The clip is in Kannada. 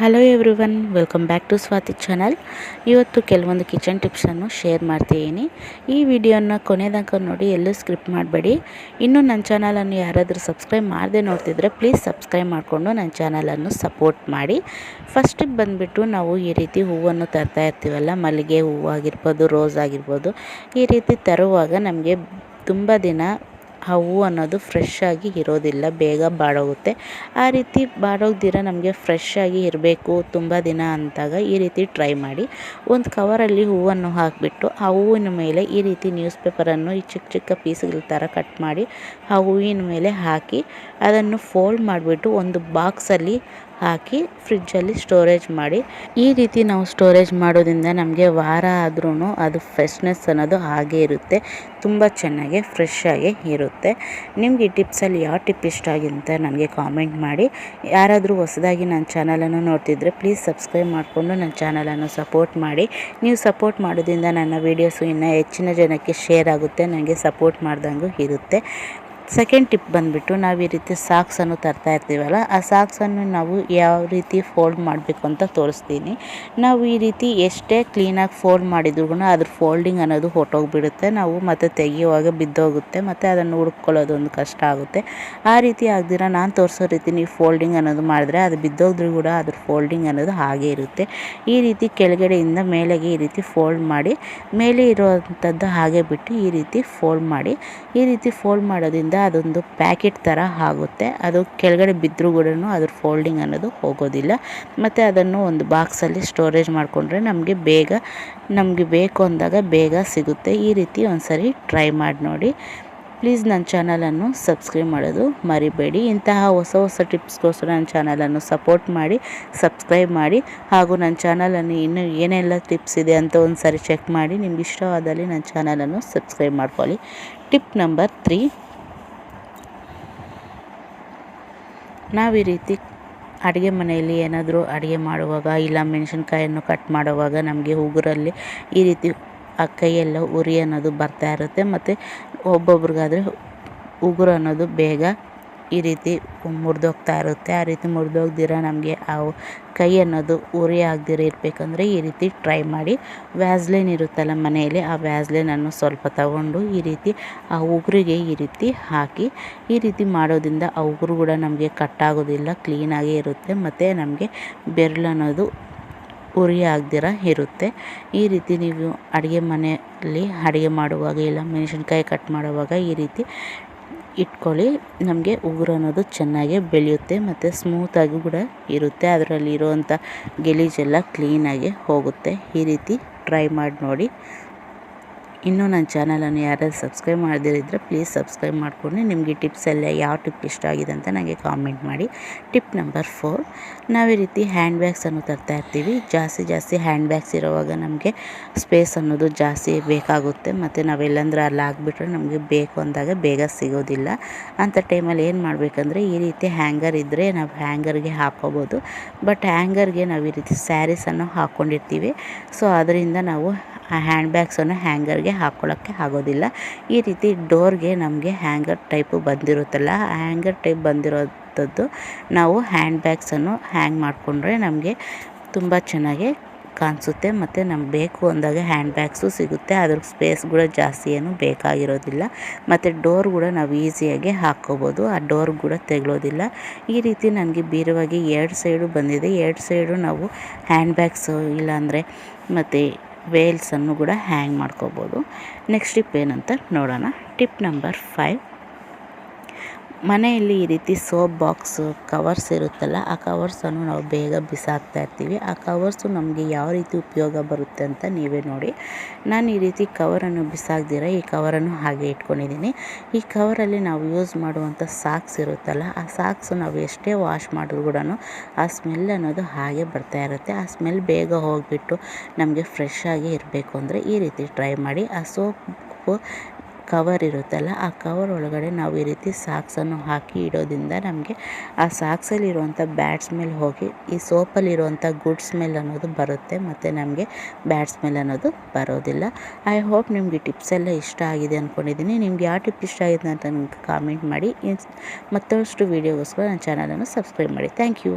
Hello everyone welcome back to Swathi channel ಇವತ್ತು ಕೆಲವೊಂದು ಕಿಚನ್ ಟಿಪ್ಸನ್ನು ಶೇರ್ ಮಾಡ್ತಿದ್ದೀನಿ. ಈ ವಿಡಿಯೋನ ಕೊನೆದಂಕ ನೋಡಿ, ಎಲ್ಲೂ ಸ್ಕ್ರಿಪ್ಟ್ ಮಾಡಬೇಡಿ. ಇನ್ನೂ ನನ್ನ ಚಾನಲನ್ನು ಯಾರಾದರೂ ಸಬ್ಸ್ಕ್ರೈಬ್ ಮಾಡದೆ ನೋಡ್ತಿದ್ರೆ ಪ್ಲೀಸ್ ಸಬ್ಸ್ಕ್ರೈಬ್ ಮಾಡಿಕೊಂಡು ನನ್ನ ಚಾನಲನ್ನು ಸಪೋರ್ಟ್ ಮಾಡಿ. ಫಸ್ಟ್ ಟಿಪ್ ಬಂದುಬಿಟ್ಟು ನಾವು ಈ ರೀತಿ ಹೂವನ್ನು ತರ್ತಾ ಇರ್ತೀವಲ್ಲ, ಮಲ್ಲಿಗೆ ಹೂವು ಆಗಿರ್ಬೋದು ರೋಸ್ ಆಗಿರ್ಬೋದು, ಈ ರೀತಿ ತರುವಾಗ ನಮಗೆ ತುಂಬ ದಿನ ಆ ಹೂವು ಅನ್ನೋದು ಫ್ರೆಶ್ ಆಗಿ ಇರೋದಿಲ್ಲ, ಬೇಗ ಬಾಡೋಗುತ್ತೆ. ಆ ರೀತಿ ಬಾಡೋಗ್ದಿರ ನಮಗೆ ಫ್ರೆಶ್ ಆಗಿ ಇರಬೇಕು, ತುಂಬ ದಿನ ಅಂತಾಗ ಈ ರೀತಿ ಟ್ರೈ ಮಾಡಿ. ಒಂದು ಕವರಲ್ಲಿ ಹೂವನ್ನು ಹಾಕಿಬಿಟ್ಟು, ಆ ಹೂವಿನ ಮೇಲೆ ಈ ರೀತಿ ನ್ಯೂಸ್ ಪೇಪರನ್ನು ಈ ಚಿಕ್ಕ ಚಿಕ್ಕ ಪೀಸ್ಗಳ ಥರ ಕಟ್ ಮಾಡಿ, ಆ ಹೂವಿನ ಮೇಲೆ ಹಾಕಿ, ಅದನ್ನು ಫೋಲ್ಡ್ ಮಾಡಿಬಿಟ್ಟು ಒಂದು ಬಾಕ್ಸಲ್ಲಿ ಹಾಕಿ ಫ್ರಿಡ್ಜಲ್ಲಿ ಸ್ಟೋರೇಜ್ ಮಾಡಿ. ಈ ರೀತಿ ನಾವು ಸ್ಟೋರೇಜ್ ಮಾಡೋದ್ರಿಂದ ನಮಗೆ ವಾರ ಆದ್ರೂ ಅದು ಫ್ರೆಶ್ನೆಸ್ ಅನ್ನೋದು ಹಾಗೆ ಇರುತ್ತೆ. ತುಂಬ ಚೆನ್ನಾಗಿ ಫ್ರೆಶ್ ಆಗಿ ಇರುತ್ತೆ. ನಿಮ್ಗೆ ಈ ಟಿಪ್ಸಲ್ಲಿ ಯಾವ ಟಿಪ್ ಇಷ್ಟ ಆಗಿದೆ ಅಂತ ನನಗೆ ಕಾಮೆಂಟ್ ಮಾಡಿ. ಯಾರಾದರೂ ಹೊಸದಾಗಿ ನನ್ನ ಚಾನಲನ್ನು ನೋಡ್ತಿದ್ರೆ ಪ್ಲೀಸ್ ಸಬ್ಸ್ಕ್ರೈಬ್ ಮಾಡಿಕೊಂಡು ನನ್ನ ಚಾನಲನ್ನು ಸಪೋರ್ಟ್ ಮಾಡಿ. ನೀವು ಸಪೋರ್ಟ್ ಮಾಡೋದ್ರಿಂದ ನನ್ನ ವೀಡಿಯೋಸು ಇನ್ನೂ ಹೆಚ್ಚಿನ ಜನಕ್ಕೆ ಶೇರ್ ಆಗುತ್ತೆ, ನನಗೆ ಸಪೋರ್ಟ್ ಮಾಡ್ದಂಗೂ ಇರುತ್ತೆ. ಸೆಕೆಂಡ್ ಟಿಪ್ ಬಂದುಬಿಟ್ಟು ನಾವು ಈ ರೀತಿ ಸಾಕ್ಸನ್ನು ತರ್ತಾ ಇರ್ತೀವಲ್ಲ, ಆ ಸಾಕ್ಸನ್ನು ನಾವು ಯಾವ ರೀತಿ ಫೋಲ್ಡ್ ಮಾಡಬೇಕು ಅಂತ ತೋರಿಸ್ತೀನಿ. ನಾವು ಈ ರೀತಿ ಎಷ್ಟೇ ಕ್ಲೀನಾಗಿ ಫೋಲ್ಡ್ ಮಾಡಿದ್ರು ಅದ್ರ ಫೋಲ್ಡಿಂಗ್ ಅನ್ನೋದು ಹೊಟ್ಟೋಗ್ಬಿಡುತ್ತೆ ನಾವು ಮತ್ತೆ ತೆಗೆಯುವಾಗ ಬಿದ್ದೋಗುತ್ತೆ, ಮತ್ತು ಅದನ್ನು ಹುಡ್ಕೊಳ್ಳೋದು ಒಂದು ಕಷ್ಟ ಆಗುತ್ತೆ. ಆ ರೀತಿ ಆಗದಿರ ನಾನು ತೋರಿಸೋ ರೀತಿ ನೀವು ಫೋಲ್ಡಿಂಗ್ ಅನ್ನೋದು ಮಾಡಿದ್ರೆ ಅದು ಬಿದ್ದೋದ್ರೂ ಕೂಡ ಅದ್ರ ಫೋಲ್ಡಿಂಗ್ ಅನ್ನೋದು ಹಾಗೆ ಇರುತ್ತೆ. ಈ ರೀತಿ ಕೆಳಗಡೆಯಿಂದ ಮೇಲೆಗೆ ಈ ರೀತಿ ಫೋಲ್ಡ್ ಮಾಡಿ, ಮೇಲೆ ಇರುವಂಥದ್ದು ಹಾಗೆ ಬಿಟ್ಟು ಈ ರೀತಿ ಫೋಲ್ಡ್ ಮಾಡಿ, ಈ ರೀತಿ ಫೋಲ್ಡ್ ಮಾಡೋದ್ರಿಂದ ಅದೊಂದು ಪ್ಯಾಕೆಟ್ ಥರ ಆಗುತ್ತೆ. ಅದು ಕೆಳಗಡೆ ಬಿದ್ದರೂ ಕೂಡ ಅದ್ರ ಫೋಲ್ಡಿಂಗ್ ಅನ್ನೋದು ಹೋಗೋದಿಲ್ಲ. ಮತ್ತು ಅದನ್ನು ಒಂದು ಬಾಕ್ಸಲ್ಲಿ ಸ್ಟೋರೇಜ್ ಮಾಡಿಕೊಂಡ್ರೆ ನಮಗೆ ಬೇಗ, ನಮಗೆ ಬೇಕು ಅಂದಾಗ ಬೇಗ ಸಿಗುತ್ತೆ. ಈ ರೀತಿ ಒಂದು ಸರಿ ಟ್ರೈ ಮಾಡಿ ನೋಡಿ. ಪ್ಲೀಸ್ ನನ್ನ ಚಾನಲನ್ನು ಸಬ್ಸ್ಕ್ರೈಬ್ ಮಾಡೋದು ಮರಿಬೇಡಿ. ಇಂತಹ ಹೊಸ ಹೊಸ ಟಿಪ್ಸ್ಗೋಸ್ಕರ ನನ್ನ ಚಾನಲನ್ನು ಸಪೋರ್ಟ್ ಮಾಡಿ, ಸಬ್ಸ್ಕ್ರೈಬ್ ಮಾಡಿ. ಹಾಗೂ ನನ್ನ ಚಾನಲನ್ನು ಇನ್ನು ಏನೆಲ್ಲ ಟಿಪ್ಸ್ ಇದೆ ಅಂತ ಒಂದು ಸರಿ ಚೆಕ್ ಮಾಡಿ. ನಿಮ್ಗೆ ಇಷ್ಟವಾದಲ್ಲಿ ನನ್ನ ಚಾನಲನ್ನು ಸಬ್ಸ್ಕ್ರೈಬ್ ಮಾಡ್ಕೊಳ್ಳಿ. Tip number three. ನಾವು ಈ ರೀತಿ ಅಡುಗೆ ಮನೆಯಲ್ಲಿ ಏನಾದರೂ ಅಡುಗೆ ಮಾಡುವಾಗ ಇಲ್ಲ ಮೆಣಸಿನ್ಕಾಯನ್ನು ಕಟ್ ಮಾಡುವಾಗ ನಮಗೆ ಉಗುರಲ್ಲಿ ಈ ರೀತಿ ಆ ಕೈಯೆಲ್ಲ ಉರಿ ಅನ್ನೋದು ಬರ್ತಾ ಇರುತ್ತೆ. ಮತ್ತು ಒಬ್ಬೊಬ್ರಿಗಾದರೆ ಉಗುರು ಅನ್ನೋದು ಬೇಗ ಈ ರೀತಿ ಮುರಿದೋಗ್ತಾ ಇರುತ್ತೆ ಆ ರೀತಿ ಮುರಿದೋಗ್ದಿರ ನಮಗೆ ಆ ಕೈ ಅನ್ನೋದು ಉರಿ ಆಗದಿರ ಇರಬೇಕಂದ್ರೆ ಈ ರೀತಿ ಟ್ರೈ ಮಾಡಿ. ವ್ಯಾಸ್ಲೈನ್ ಇರುತ್ತಲ್ಲ ಮನೆಯಲ್ಲಿ, ಆ ವ್ಯಾಸ್ಲೈನನ್ನು ಸ್ವಲ್ಪ ತಗೊಂಡು ಈ ರೀತಿ ಆ ಉಗುರಿಗೆ ಈ ರೀತಿ ಹಾಕಿ, ಈ ರೀತಿ ಮಾಡೋದ್ರಿಂದ ಆ ಉಗುರು ಕೂಡ ನಮಗೆ ಕಟ್ಟಾಗೋದಿಲ್ಲ ಕ್ಲೀನಾಗೇ ಇರುತ್ತೆ ಮತ್ತು ನಮಗೆ ಬೆರಳು ಅನ್ನೋದು ಉರಿ ಆಗದಿರ ಇರುತ್ತೆ. ಈ ರೀತಿ ನೀವು ಅಡುಗೆ ಮನೆಯಲ್ಲಿ ಅಡುಗೆ ಮಾಡುವಾಗ ಇಲ್ಲ, ಮೆಣಸಿನ್ಕಾಯಿ ಕಟ್ ಮಾಡುವಾಗ ಈ ರೀತಿ ಇಟ್ಕೊಳ್ಳಿ. ನಮಗೆ ಉಗುರು ಅನ್ನೋದು ಚೆನ್ನಾಗಿ ಬೆಳೆಯುತ್ತೆ ಮತ್ತು ಸ್ಮೂತಾಗಿ ಕೂಡ ಇರುತ್ತೆ. ಅದರಲ್ಲಿರೋವಂಥ ಗಲೀಜೆಲ್ಲ ಕ್ಲೀನಾಗಿ ಹೋಗುತ್ತೆ. ಈ ರೀತಿ ಟ್ರೈ ಮಾಡಿ ನೋಡಿ. ಇನ್ನೂ ನನ್ನ ಚಾನಲನ್ನು ಯಾರಾದರೂ ಸಬ್ಸ್ಕ್ರೈಬ್ ಮಾಡದಿರಿದ್ರೆ ಪ್ಲೀಸ್ ಸಬ್ಸ್ಕ್ರೈಬ್ ಮಾಡಿಕೊಂಡು ನಿಮಗೆ ಟಿಪ್ಸ್ ಎಲ್ಲ ಯಾವ ಟಿಪ್ ಇಷ್ಟ ಆಗಿದೆ ಅಂತ ನನಗೆ ಕಾಮೆಂಟ್ ಮಾಡಿ. ಟಿಪ್ ನಂಬರ್ ಫೋರ್, ನಾವು ಈ ರೀತಿ ಹ್ಯಾಂಡ್ ಬ್ಯಾಗ್ಸನ್ನು ತರ್ತಾ ಇರ್ತೀವಿ. ಜಾಸ್ತಿ ಜಾಸ್ತಿ ಹ್ಯಾಂಡ್ ಬ್ಯಾಗ್ಸ್ ಇರುವಾಗ ನಮಗೆ ಸ್ಪೇಸ್ ಅನ್ನೋದು ಜಾಸ್ತಿ ಬೇಕಾಗುತ್ತೆ. ಮತ್ತು ನಾವೆಲ್ಲಂದ್ರೆ ಅಲ್ಲಿ ಹಾಕ್ಬಿಟ್ರೆ ನಮಗೆ ಬೇಕು ಅಂದಾಗ ಬೇಗ ಸಿಗೋದಿಲ್ಲ. ಅಂತ ಟೈಮಲ್ಲಿ ಏನು ಮಾಡಬೇಕಂದ್ರೆ ಈ ರೀತಿ ಹ್ಯಾಂಗರ್ ಇದ್ದರೆ ನಾವು ಹ್ಯಾಂಗರ್ಗೆ ಹಾಕೋಬೋದು. ಬಟ್ ಹ್ಯಾಂಗರ್ಗೆ ನಾವು ಈ ರೀತಿ ಸ್ಯಾರೀಸನ್ನು ಹಾಕ್ಕೊಂಡಿರ್ತೀವಿ ಸೊ ಅದರಿಂದ ನಾವು ಆ ಹ್ಯಾಂಡ್ ಬ್ಯಾಗ್ಸನ್ನು ಹ್ಯಾಂಗರ್ಗೆ ಹಾಕ್ಕೊಳ್ಳೋಕ್ಕೆ ಆಗೋದಿಲ್ಲ. ಈ ರೀತಿ ಡೋರ್ಗೆ ನಮಗೆ ಹ್ಯಾಂಗರ್ ಟೈಪು ಬಂದಿರುತ್ತಲ್ಲ ಹ್ಯಾಂಗರ್ ಟೈಪ್ ಬಂದಿರೋಂಥದ್ದು ನಾವು ಹ್ಯಾಂಡ್ ಬ್ಯಾಗ್ಸನ್ನು ಹ್ಯಾಂಗ್ ಮಾಡಿಕೊಂಡ್ರೆ ನಮಗೆ ತುಂಬ ಚೆನ್ನಾಗಿ ಕಾಣಿಸುತ್ತೆ ಮತ್ತು ನಮ್ಗೆ ಬೇಕು ಅಂದಾಗ ಹ್ಯಾಂಡ್ ಬ್ಯಾಗ್ಸು ಸಿಗುತ್ತೆ. ಅದ್ರ ಸ್ಪೇಸ್ ಕೂಡ ಜಾಸ್ತಿ ಏನು ಬೇಕಾಗಿರೋದಿಲ್ಲ. ಮತ್ತು ಡೋರ್ ಕೂಡ ನಾವು ಈಸಿಯಾಗಿ ಹಾಕ್ಕೋಬೋದು. ಆ ಡೋರ್ ಕೂಡ ತೆಗಳೋದಿಲ್ಲ. ಈ ರೀತಿ ನನಗೆ ಬೀರುವಾಗಿ ಎರಡು ಸೈಡು ಬಂದಿದೆ. ಎರಡು ಸೈಡು ನಾವು ಹ್ಯಾಂಡ್ ಬ್ಯಾಗ್ಸು ಇಲ್ಲಾಂದರೆ ಮತ್ತು ವೇಲ್ಸನ್ನು ಕೂಡ ಹ್ಯಾಂಗ್ ಮಾಡ್ಕೋಬೋದು. ನೆಕ್ಸ್ಟ್ ಟಿಪ್ ಏನಂತ ನೋಡೋಣ. ಟಿಪ್ ನಂಬರ್ ಫೈವ್ ಮನೆಯಲ್ಲಿ ಈ ರೀತಿ ಸೋಪ್ ಬಾಕ್ಸು, ಕವರ್ಸ್ ಇರುತ್ತಲ್ಲ, ಆ ಕವರ್ಸನ್ನು ನಾವು ಬೇಗ ಬಿಸಾಕ್ತಾ ಇರ್ತೀವಿ. ಆ ಕವರ್ಸು ನಮಗೆ ಯಾವ ರೀತಿ ಉಪಯೋಗ ಬರುತ್ತೆ ಅಂತ ನೀವೇ ನೋಡಿ. ನಾನು ಈ ರೀತಿ ಕವರನ್ನು ಬಿಸಾಕ್ದಿರ, ಈ ಕವರನ್ನು ಹಾಗೆ ಇಟ್ಕೊಂಡಿದ್ದೀನಿ. ಈ ಕವರಲ್ಲಿ ನಾವು ಯೂಸ್ ಮಾಡುವಂಥ ಸಾಕ್ಸ್ ಇರುತ್ತಲ್ಲ, ಆ ಸಾಕ್ಸು ನಾವು ಎಷ್ಟೇ ವಾಶ್ ಮಾಡಿದ್ರು ಕೂಡ ಆ ಸ್ಮೆಲ್ ಅನ್ನೋದು ಹಾಗೆ ಬರ್ತಾ ಇರುತ್ತೆ. ಆ ಸ್ಮೆಲ್ ಬೇಗ ಹೋಗಿಬಿಟ್ಟು ನಮಗೆ ಫ್ರೆಶ್ ಆಗಿ ಇರಬೇಕು ಅಂದರೆ ಈ ರೀತಿ ಟ್ರೈ ಮಾಡಿ. ಆ ಸೋಪು ಕವರ್ ಇರುತ್ತಲ್ಲ, ಆ ಕವರ್ ಒಳಗಡೆ ನಾವು ಈ ರೀತಿ ಸಾಕ್ಸನ್ನು ಹಾಕಿ ಇಡೋದ್ರಿಂದ ನಮಗೆ ಆ ಸಾಕ್ಸಲ್ಲಿರುವಂಥ ಬ್ಯಾಡ್ ಸ್ಮೆಲ್ ಹೋಗಿ, ಈ ಸೋಪಲ್ಲಿರುವಂಥ ಗುಡ್ ಸ್ಮೆಲ್ ಅನ್ನೋದು ಬರುತ್ತೆ, ಮತ್ತು ನಮಗೆ ಬ್ಯಾಡ್ ಸ್ಮೆಲ್ ಅನ್ನೋದು ಬರೋದಿಲ್ಲ. ಐ ಹೋಪ್ ನಿಮಗೆ ಟಿಪ್ಸ್ ಎಲ್ಲ ಇಷ್ಟ ಆಗಿದೆ ಅಂದ್ಕೊಂಡಿದ್ದೀನಿ ನಿಮ್ಗೆ ಯಾವ ಟಿಪ್ ಇಷ್ಟ ಆಗಿದೆ ಅಂತ ನನಗೆ ಕಾಮೆಂಟ್ ಮಾಡಿ. ಮತ್ತಷ್ಟು ವೀಡಿಯೋಗೋಸ್ಕರ ನನ್ನ ಚಾನಲನ್ನು ಸಬ್ಸ್ಕ್ರೈಬ್ ಮಾಡಿ. Thank you